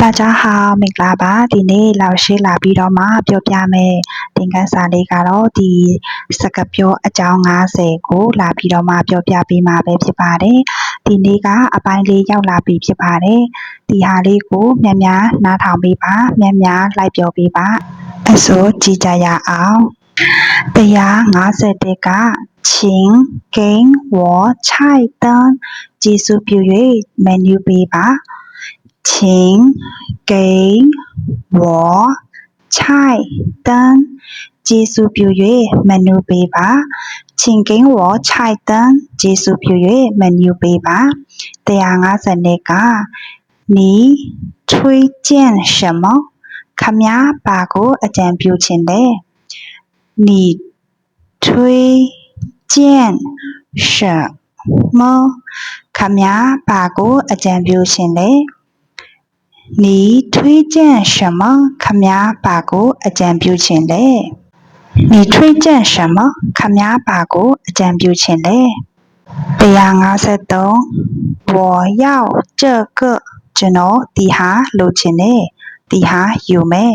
大家好မင်္ဂလာပါဒီနေ့လောက်ရှိလာပြီးတော့မှပြောပြမယ်သင်ခန်းစာလေးကတော့ဒီစကားပြောအကြောင်း90ကိုလာပြီးတော့မှပြောပြပေးမှာပဲဖြစ်ပါတယ်ဒီနေ့ကအပိုင်းလေးရောက်လာပြီဖြစ်ပါတယ်ဒီဟာလေးကိုမြန်မြန်နားထောင်ပေးပါမြန်မြန်လိုက်ပြောပေးပါအစိုးကြည့်ကြရအောင်တရား51က请给我菜灯ကျေးဇူးပြု၍မနူပေးပါ 请给我菜单技术表演没有背吧？请给我菜单。结束表约没有背吧？第二个是那个，你推荐什么？看呀，八个一张表情的，你推荐什么？看呀，八个一张表情的。你推荐什么ခမဘာကိုအကြံပြုချင်လဲ你推荐什么ခမဘာကိုအကြံပြုချင်လဲ153我要这个ကျွန်တော်ဒီဟာလိုချင်တယ်ဒီဟာယူမယ်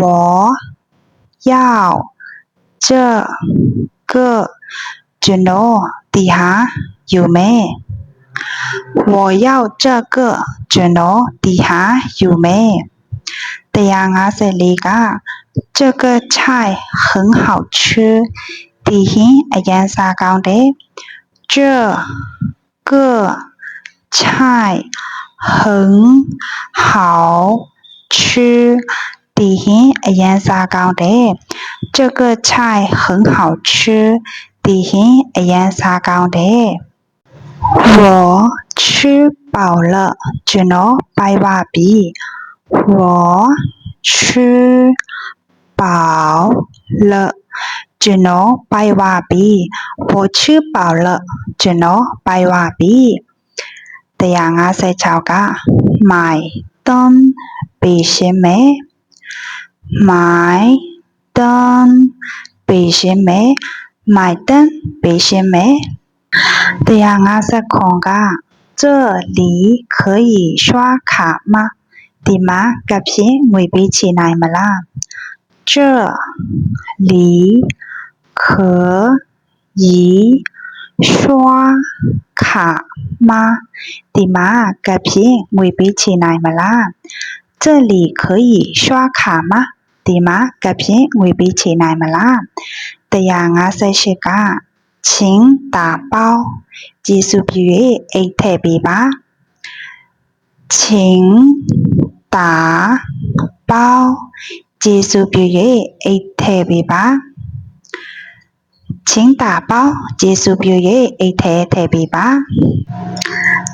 我要这个ကျွန်တော်ဒီဟာယူမယ် 我要这个，这喏，底下有没？对呀，阿塞里嘎，这个菜很好吃。底下阿言啥讲的？这个菜很好吃。底下阿言啥讲的？这个菜很好吃。底下阿言啥讲的？我吃饱了，只能拜瓦比。我吃饱了，只能拜瓦比。我吃饱了，只能拜瓦比。对呀我在吵架，买灯比什么？买灯比什么？买灯比什么？မယ်150ခွန်က这里可以刷卡吗ဒီမှာကပ်ဖြင့်ငွေပေးချေနိုင်မလား这里可以刷卡吗ဒီမှာကပ်ဖြင့်ငွေပေးချေနိုင်မလား这里可以刷卡吗ဒီမှာကပ်ဖြင့်ငွေပေးချေနိုင်မလား158က 请打包ကျေးဇူးပြု၍အိတ်ထည့်ပေးပါ请打包ကျေးဇူးပြု၍အိတ်ထည့်ပေးပါ请打包ကျေးဇူးပြု၍အိတ်ထဲထည့်ပေးပါ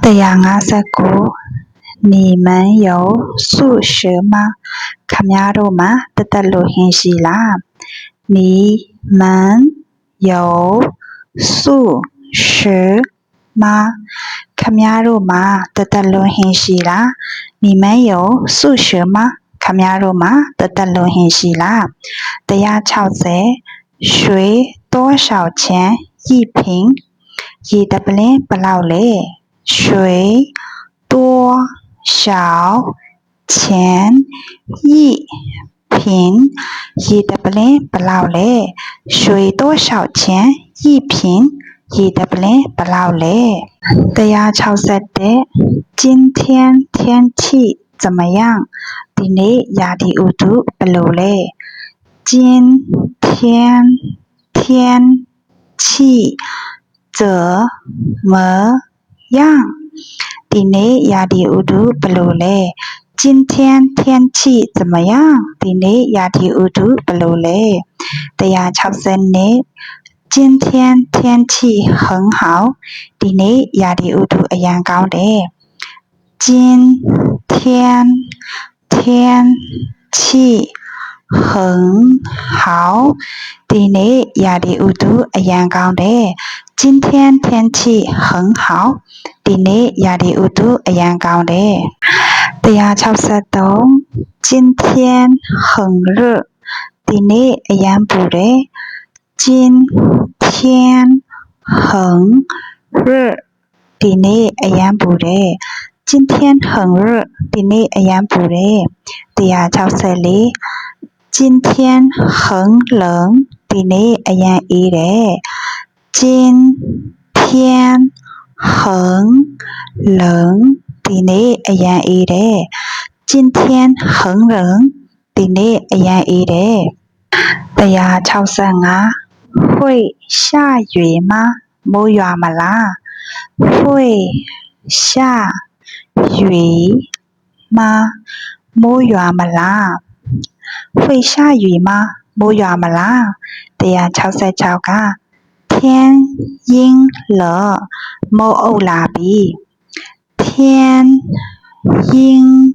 159你们有素食吗ခမရတို့မှာတသက်လို့ဟင်းရှိလား你们有 素食吗ခမရတို့မှာတသက်လုံးဟင်းရှိလား你们有素食吗ခမရတို့မှာတသက်လုံးဟင်းရှိလား160水多少钱一瓶ရေတပလင်းဘယ်လောက်လဲ水多少钱一瓶ရေတပလင်းဘယ်လောက်လဲ水多少钱 一瓶ရေတပလင်းဘယ်လောက်လဲ161今天天气怎么样ဒီနေ့ရာသီဥတုဘယ်လိုလဲ今天天气怎么样ဒီနေ့ရာသီဥတုဘယ်လိုလဲ今天天气怎么样ဒီနေ့ရာသီဥတုဘယ်လိုလဲ162 今天天气很好ဒီနေ့ရာသီဥတုအရန်ကောင်းတယ်今天天气很好ဒီနေ့ရာသီဥတုအရန်ကောင်းတယ်今天天气很好ဒီနေ့ရာသီဥတုအရန်ကောင်းတယ်163今天很热ဒီနေ့အရန်ပူတယ် 今天很热第呢，一样不热。今天很热第呢，一样不热。第呀，朝生的。今天很冷的呢，一样热的。今天很冷的呢，一样热的。今天很冷的呢，一样热的。对呀，超生啊。会下雨吗？冇雨嘛啦，会下雨吗？冇雨嘛啦，会下雨吗？冇雨嘛啦，对阳照晒照噶，天阴了，冇乌拉比，天阴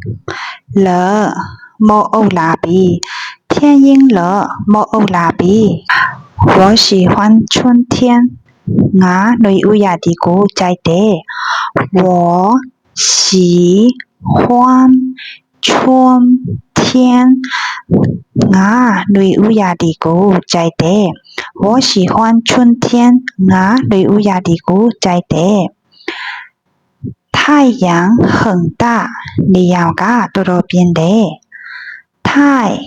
了，冇乌拉比，天阴了，冇乌拉比。我喜欢春天。我女乌雅的古在地，我喜欢春天。我女乌雅的古在地，我喜欢春天。我女乌雅的古在地。太阳很大，你要噶多多变的。太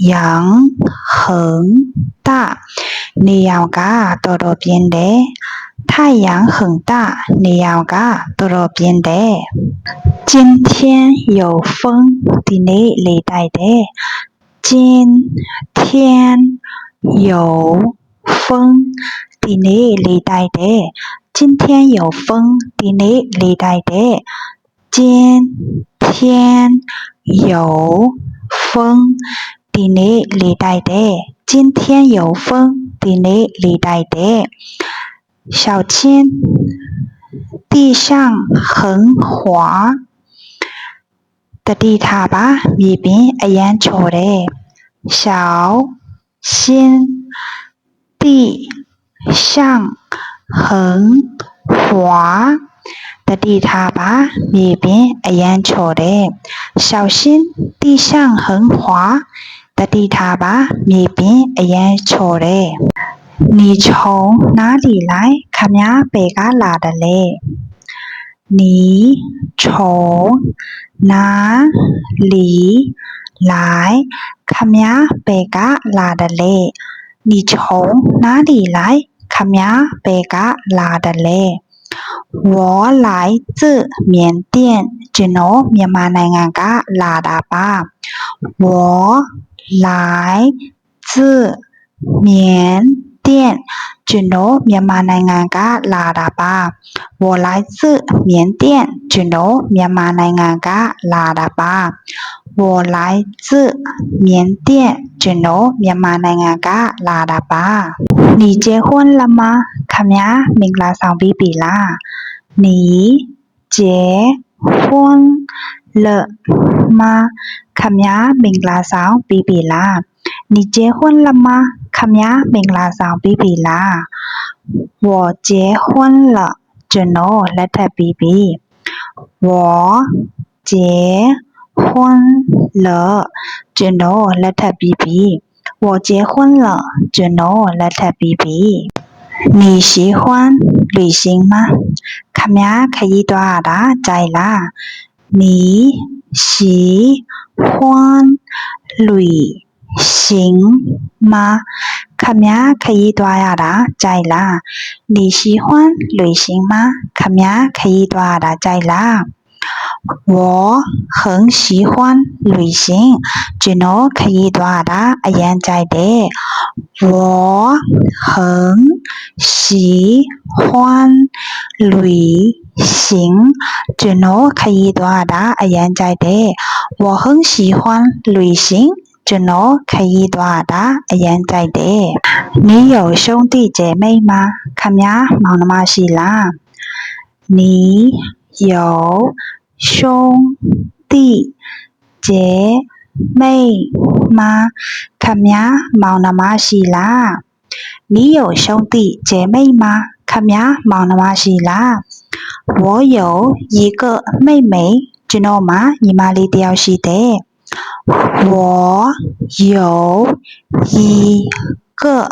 阳很大，你要噶多多变的。太阳很大，你要噶多多变的。今天有风，的你里带的。今天有风，的你里带的。今天有风，的你里带的。今天。有风顶礼李大爹今天有风顶礼李大爹小青地上很滑的地毯吧一边一样丑的。小心地上很滑တတိထားပါမြေပြင်အရန်ချော်တယ်小心地上很滑တတိထားပါမြေပြင်အရန်ချော်တယ်你从哪里来ခမည်းဘယ်ကလာတယ်လဲ你从哪里来ခမည်းဘယ်ကလာတယ်လဲ你从哪里来ခမည်းဘယ်ကလာတယ်လဲ 我来自缅甸，จีโน่เมี我来自缅甸，จีโน่เมี我来自缅甸，จีโน่เมี我来自缅甸，จีโน่เมี你结婚了吗？ ခမည်းမင်္ဂလာဆောင်ပြီးပြီလား你结婚了吗ခမည်းမင်္ဂလာဆောင်ပြီးပြီလား你结婚了吗ခမည်းမင်္ဂလာဆောင်ပြီးပြီလား我结婚了ကျွန်တော်လက်ထပ်ပြီးပြီ我结婚了ကျွန်တော်လက်ထပ်ပြီးပြီ我结婚了ကျွန်တော်လက်ထပ်ပြီးပြီ 你喜欢旅行吗？卡米亚可以多阿达在啦。你喜欢旅行吗？卡米亚可以多阿达在啦。你喜欢旅行吗？卡米亚可以多阿达在啦。我很喜欢旅行，只能可以多达一样在的。我很喜欢旅行，只能可以多达一样在的。我很喜欢旅行，只能可以多达一样在的。你有兄弟姐妹吗？看呀，忙的是啦。你。有兄弟姐妹吗ခမည်းမောင်နှမရှိလား你有兄弟姐妹吗ခမည်းမောင်နှမရှိလား我有一个妹妹ကျွန်တော်မှာညီမလေးတစ်ယောက်ရှိတယ်我有一 个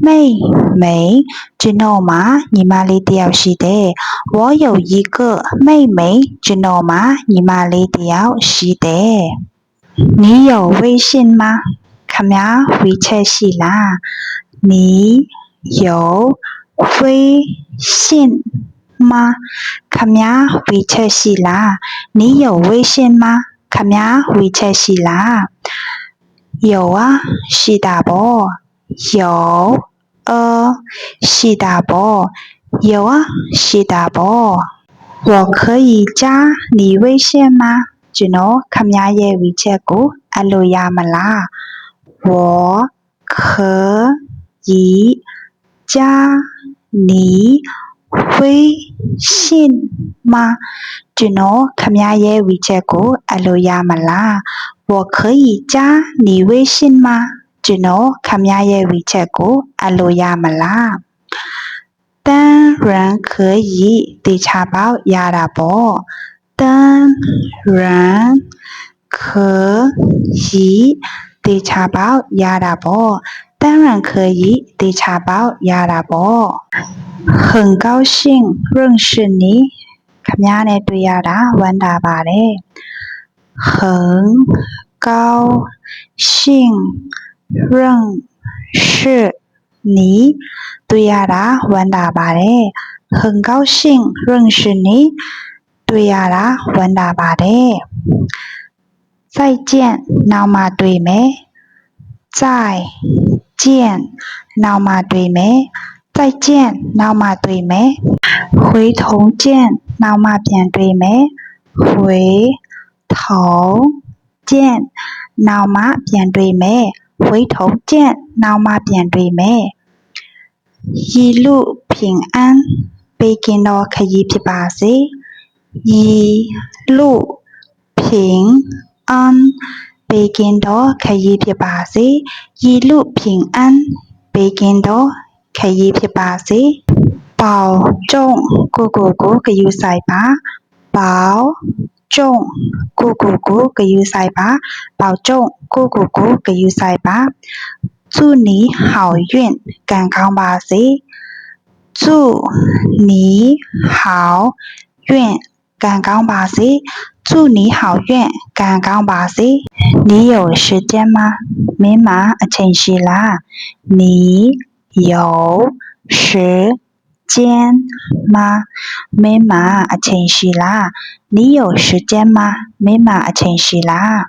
妹妹，真道吗？你妈里掉是的。我有一个妹妹，真道吗？你妈里掉是的。你有微信吗？看呀，回车是啦。你有微信吗？看呀，回车是啦。你有微信吗？看呀，回车是啦。有啊，是大伯。有，呃，是大伯，有啊，是大伯。我可以加你微信吗？只能看伢爷微信过，俺路亚么啦？我可以加你微信吗？只能看伢爷微信过，俺路亚么啦？我可以加你微信吗？ ကျွန်တော်ခမရဲ့ WeChat ကိုအပ်လို့ရမလား当然可以တေချာပေါက်ရတာပေါ့当然可以တေချာပေါက်ရတာပေါ့当然可以တေချာပေါက်ရတာပေါ့很高兴认识你ခမနဲ့တွေ့ရတာဝမ်းသာပါတယ်很高兴 认识你。对呀啦，玩大把的，很高兴认识你。对呀啦，玩大把的。再见，老马对没？再见，老马对没？再见，老马对没？回头见，老马面对没？回头见，老马面对没？ တွေ့မယ်回头见နောက်မှပြန်တွေ့မယ်ရည်လူ平安ဘေးကင်းသောခရီးဖြစ်ပါစေရည်လူ平安ဘေးကင်းသောခရီးဖြစ်ပါစေရည်လူ平安ဘေးကင်းသောခရီးဖြစ်ပါစေ保重ကိုကိုကိုဂရုစိုက်ပါ保 中，咕咕咕，加油赛吧！保重，咕咕咕，加油赛吧！祝你好运，刚刚八十。祝你好运，刚刚八十。祝你好运，刚刚八十。你有时间吗？没嘛，我清洗啦。你有时间吗？没嘛，我清洗啦。你有时间吗？没马请洗啦。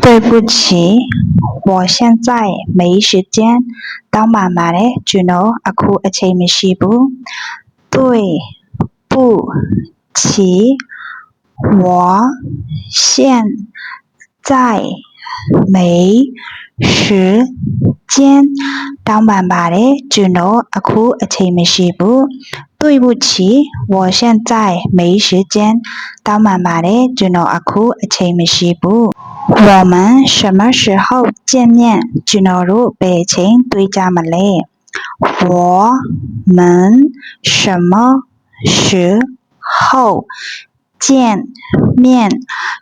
对不起，我现在没时间。当妈妈的，只能阿哭阿切没洗不？对不起，我现在没时间。当妈妈的，只能阿哭阿切没洗不？对不起，我现在没时间。到妈妈的电脑阿库前面西不？我们什么时候见面？电脑录表情对家么嘞？我们什么时候见面？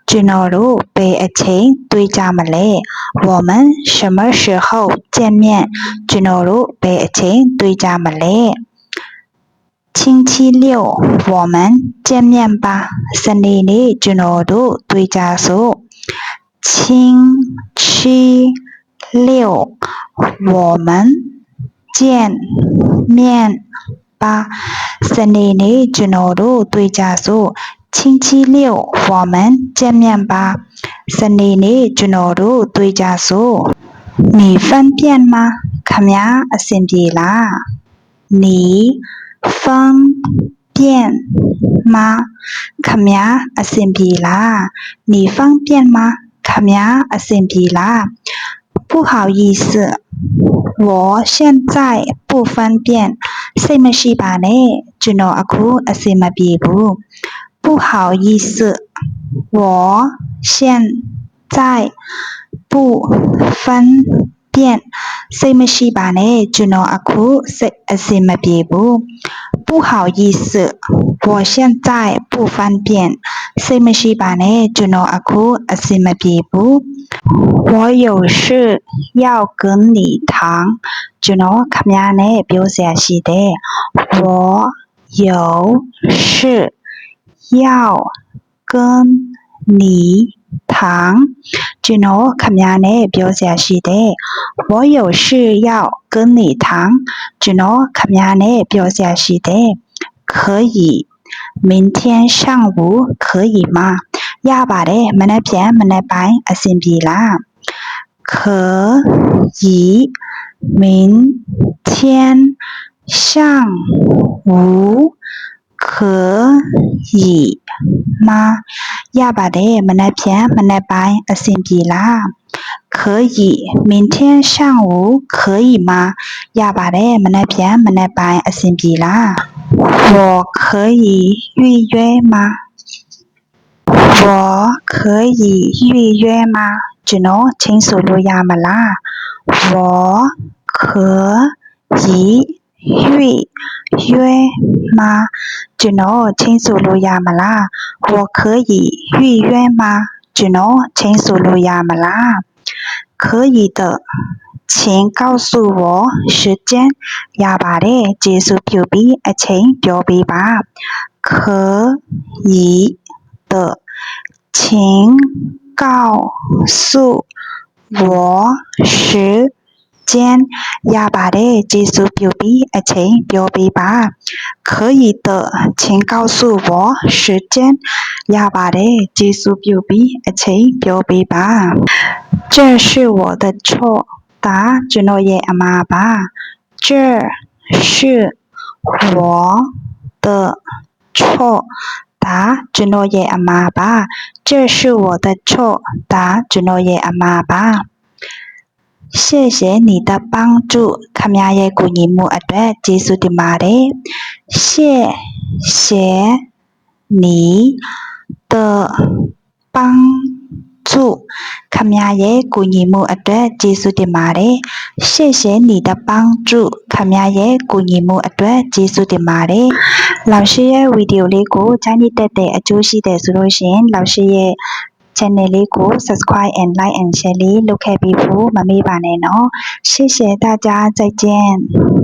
电脑录表情对家么嘞？我们什么时候见面？电脑录表情对家么嘞？星期六我们见面吧。森林里只能读对家速。星期六我们见面吧。森林里只能读对家速。星期六我们见面吧。森林里只能读对家速。你方便吗？卡米亚，先别啦。你。方便吗？卡米亚阿森比拉你方便吗？卡米亚阿森比拉不好意思我现在不方便。什么西巴内只能阿姑阿森比布不好意思我现在不分便စိတ်မရှိပါနဲ့ကျွန်တော်အခုစိတ်အဆင်မပြေဘူး不好意思我现在不方便စိတ်မရှိပါနဲ့ကျွန်တော်အခုအဆင်မပြေဘူး我有事要跟你谈ကျွန်တော်ခမည်းနဲ့ပြောစရာရှိတယ်我有事要跟你 谈ကျွန်တော်ခမည်းနဲ့ပြောစရာရှိတယ်我有事要跟你谈ကျွန်တော်ခမည်းနဲ့ပြောစရာရှိတယ်可以明天上午可以吗ရပါတယ်မနက်ဖြန်မနက်ပိုင်းအဆင်ပြေလား可以明天上午 可以吗ရပါတယ်မနက်ဖြန်မနက်ပိုင်းအဆင်ပြေလား可以明天上午可以吗ရပါတယ်မနက်ဖြန်မနက်ပိုင်းအဆင်ပြေလား我可以预约吗我可以预约吗ကျွန်တော်ချိန်းဆိုလို့ရမလား我可以预约吗 ကျွန်တော်ချိန်းဆိုလို့ရမလား我可以预约吗ကျွန်တော်ချိန်းဆိုလို့ရမလား可以的请告诉我时间ရပါတယ်ကျေးဇူးပြုပြီးအချိန်ပြောပေးပါ可以的请告诉我时 间亚巴的技术表比一起表比吧。可以的，请告诉我时间亚巴的技术表比一起表比吧。这是我的错，答吉诺耶阿妈吧。这是我的错，答吉诺耶阿妈吧。这是我的错，答吉诺耶阿妈吧。谢谢你的帮助ခမရဲ့ကူညီမှုအတွက်ကျေးဇူးတင်ပါတယ်谢谢你的帮助ခမရဲ့ကူညီမှုအတွက်ကျေးဇူးတင်ပါတယ်谢谢你的帮助ခမရဲ့ကူညီမှုအတွက်ကျေးဇူးတင်ပါတယ်老师ရဲ့ဗီဒီယိုလေးကိုကြားညစ်တက်တဲ့အကျိုးရှိတယ်ဆိုလို့ရှိရင်老师ရဲ့ channel လေးကို subscribe and like and share လေးလုပ်ခဲ့ပေးဖို့မမေ့ပါနဲ့နော်谢谢大家再见